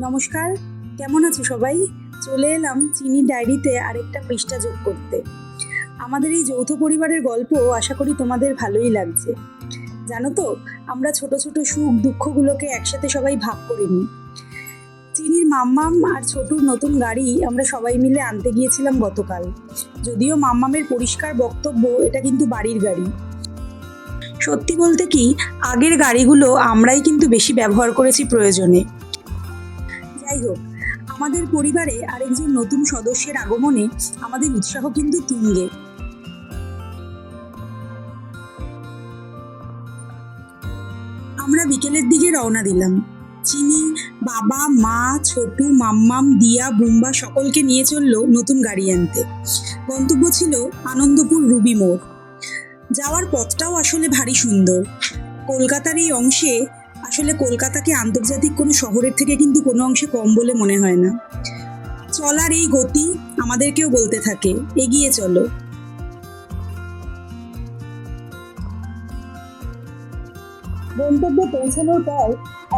নমস্কার, কেমন আছো সবাই? চলে এলাম চিনি ডায়েরিতে আরেকটা পৃষ্ঠা যোগ করতে। আমাদের এই যৌথ পরিবারের গল্প আশা করি তোমাদের ভালোই লাগছে। জানো তো, আমরা ছোট ছোট সুখ দুঃখগুলোকে একসাথে সবাই ভাগ করে নিই। চিনির মাম্মাম আর ছোটুর নতুন গাড়ি আমরা সবাই মিলে আনতে গিয়েছিলাম গতকাল। যদিও মাম্মামের পরিষ্কার বক্তব্য, এটা কিন্তু বাড়ির গাড়ি। সত্যি বলতে কি, আগের গাড়িগুলো আমরাই কিন্তু বেশি ব্যবহার করেছি প্রয়োজনে। যাই হোক, আমাদের পরিবারে আরেকজন নতুন সদস্যের আগমনে আমাদের উৎসাহ কিন্তু তুঙ্গে। আমরা বিকেলের দিকে রওনা দিলাম। চিনি, বাবা, মা, ছোটু, মাম্মাম, দিয়া, বুম্বা সকলকে নিয়ে চলল নতুন গাড়ি আনতে। গন্তব্য ছিল আনন্দপুর রুবি মোড়। যাওয়ার পথটাও আসলে ভারী সুন্দর। কলকাতার এই অংশে আসলে কলকাতাকে আন্তর্জাতিক কোনো শহরের থেকে কিন্তু কোনো অংশে কম বলে মনে হয় না। চলার এই গতি আমাদেরকেও বলতে থাকে, এগিয়ে চলো। গন্তব্যে পৌঁছানোর পর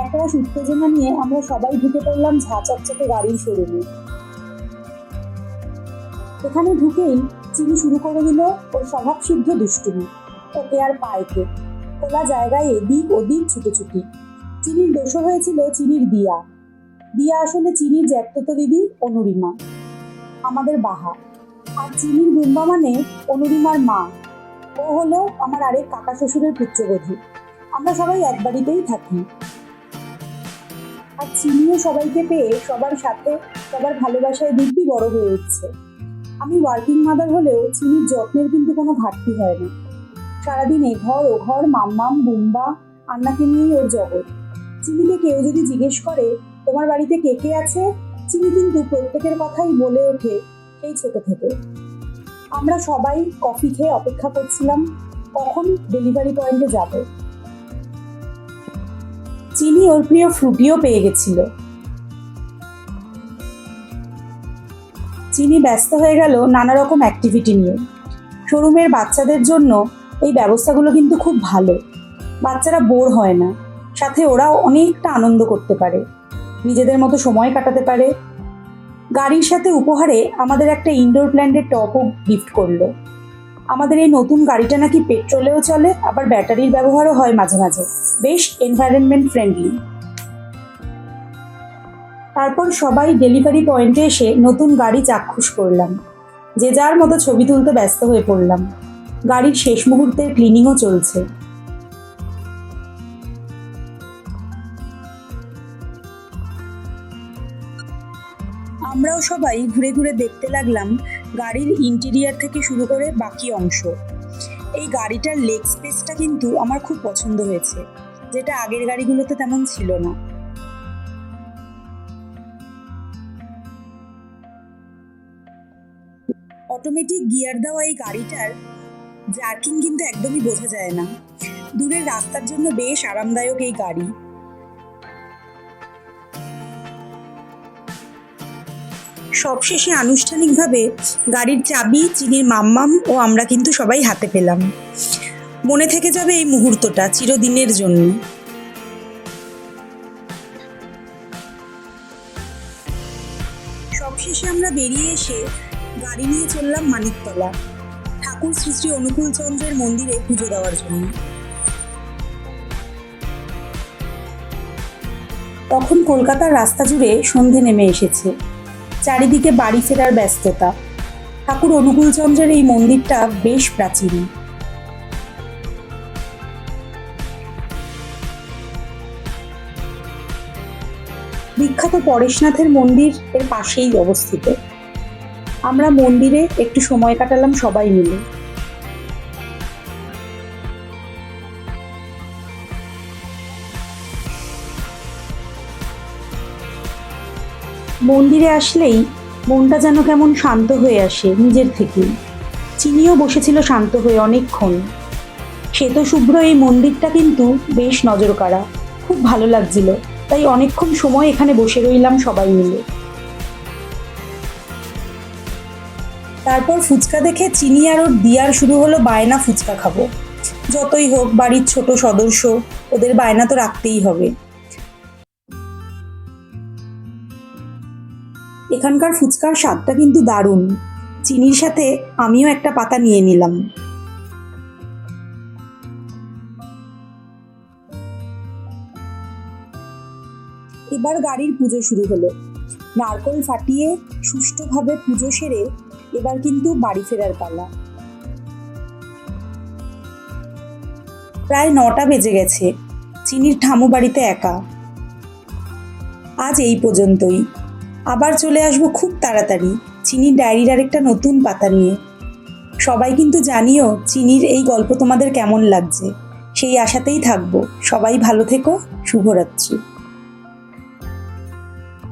একরাশ উত্তেজনা নিয়ে আমরা সবাই ঢুকে পড়লাম ঝা চকচকে গাড়ির শোরুমে। এখানে ঢুকেই চিনি শুরু করে দিল ওর স্বভাবসিদ্ধ দুষ্টুমি, ওকে আর পায়কে। খোলা জায়গায় এদিক ওদিক ছুটোছুটি চিনির দোষও হয়েছিল চিনির দিয়া। দিয়া আসলে চিনির জ্যাঠতো দিদি, অনুরিমা। আমাদের বাহা। আর চিনির বুম্বা মানে অনুরিমার মা। ও হলো আমার আরেক কাকা শ্বশুরের পুত্রবধূ। আমরা সবাই এক বাড়িতেই থাকি। আর চিনিও সবাইকে পেয়ে সবার সাথে, সবার ভালোবাসায় দিব্যি বড় হয়ে উঠছে। আমি ওয়ার্কিং মাদার হলেও চিনির যত্নের কিন্তু কোনো ঘাটতি হয় না। সারাদিন এ ঘর, ও ঘর, মাম্মাম, বুম্বা, আন্নাকে নিয়েই ওর জগৎ। চিনিকে কেউ যদি জিজ্ঞেস করে, তোমার বাড়িতে কে কে আছে? চিনি কিন্তু প্রত্যেকের কথাই বলে ওঠে সেই ছোট থেকে। আমরা সবাই কফি খেয়ে অপেক্ষা করছিলাম, কখন ডেলিভারি পয়েন্টে যাব? চিনি ওর প্রিয় ফ্রুটিও পেয়ে গেছিল। চিনি ব্যস্ত হয়ে গেল নানা রকম অ্যাক্টিভিটি নিয়ে। শোরুমের বাচ্চাদের জন্য এই ব্যবস্থাগুলো কিন্তু খুব ভালো। বাচ্চারা বোর হয় না। সাথে ওরাও অনেকটা আনন্দ করতে পারে। নিজেদের মতো সময় কাটাতে পারে। গাড়ির সাথে উপহারে আমাদের একটা ইনডোর প্ল্যান্টের টপও গিফট করল। আমাদের এই নতুন গাড়িটা নাকি পেট্রোলেও চলে, আবার ব্যাটারির ব্যবহারও হয় মাঝে মাঝে। বেশ এনভায়রনমেন্ট ফ্রেন্ডলি তারপর সবাই ডেলিভারি পয়েন্টে এসে নতুন গাড়ি চাক্ষুষ করলাম। যে যার মতো ছবি তুলতে ব্যস্ত হয়ে পড়লাম। গাড়ির শেষ মুহূর্তের ক্লিনিংও চলছে। আমরাও সবাই ঘুরে ঘুরে দেখতে লাগলাম গাড়ির ইন্টেরিয়ার থেকে শুরু করে বাকি অংশ। এই গাড়িটার লেগ স্পেসটা কিন্তু আমার খুব পছন্দ হয়েছে, যেটা আগের গাড়িগুলোতে তেমন ছিল না। অটোমেটিক গিয়ার দেওয়া এই গাড়িটার জার্কিং কিন্তু একদমই বোঝা যায় না। দূরের রাস্তার জন্য বেশ আরামদায়ক এই গাড়ি। সবশেষে আনুষ্ঠানিকভাবে গাড়ির চাবি, চিনির মাম্মাম ও আমরা কিন্তু সবাই হাতে পেলাম। মনে থেকে যাবে এই মুহূর্তটা চিরদিনের জন্য। সবশেষে আমরা বেরিয়ে এসে গাড়ি নিয়ে চললাম মানিকতলা। ঠাকুর শ্রী শ্রী অনুকূল চন্দ্রের মন্দিরে পুজো দেওয়ার জন্য। তখন কলকাতার রাস্তা জুড়ে সন্ধে নেমে এসেছে। চারিদিকে বাড়ি ফেরার ব্যস্ততা। ঠাকুর অনুকূলচন্দ্রের এই মন্দিরটা বেশ প্রাচীন। বিখ্যাত পরেশনাথের মন্দির এর পাশেই অবস্থিত। আমরা মন্দিরে একটু সময় কাটালাম সবাই মিলে। মন্দিরে আসলেই মনটা যেন কেমন শান্ত হয়ে আসে নিজের থেকেই চিনিও বসেছিল শান্ত হয়ে অনেকক্ষণ। শ্বেত শুভ্র এই মন্দিরটা কিন্তু বেশ নজর কাড়া খুব ভালো লাগছিল। তাই অনেকক্ষণ সময় এখানে বসে রইলাম সবাই মিলে। তারপর ফুচকা দেখে চিনি আর ওর দিয়ার শুরু হলো বায়না ফুচকা খাব। যতই হোক, বাড়ির ছোট সদস্য, ওদের বায়না তো রাখতেই হবে। এখানকার ফুচকার স্বাদটা কিন্তু দারুণ। চিনির সাথে আমিও একটা পাতা নিয়ে নিলাম। এবার গাড়ির পুজো শুরু হলো। নারকল ফাটিয়ে সুষ্ঠুভাবে পুজো সেরে এবার কিন্তু বাড়ি ফেরার পালা। প্রায় নটা বেজে গেছে। চিনির ঠামু বাড়িতে একা। আজ এই পর্যন্তই। আবার চলে আসব খুব তাড়াতাড়ি। চিনির ডায়েরির আরেকটা নতুন পাতা নিয়ে। সবাই কিন্তু জানিও চিনির এই গল্প তোমাদের কেমন লাগছে। সেই আশাতেই থাকব। সবাই ভালো থেকো, শুভরাত্রি।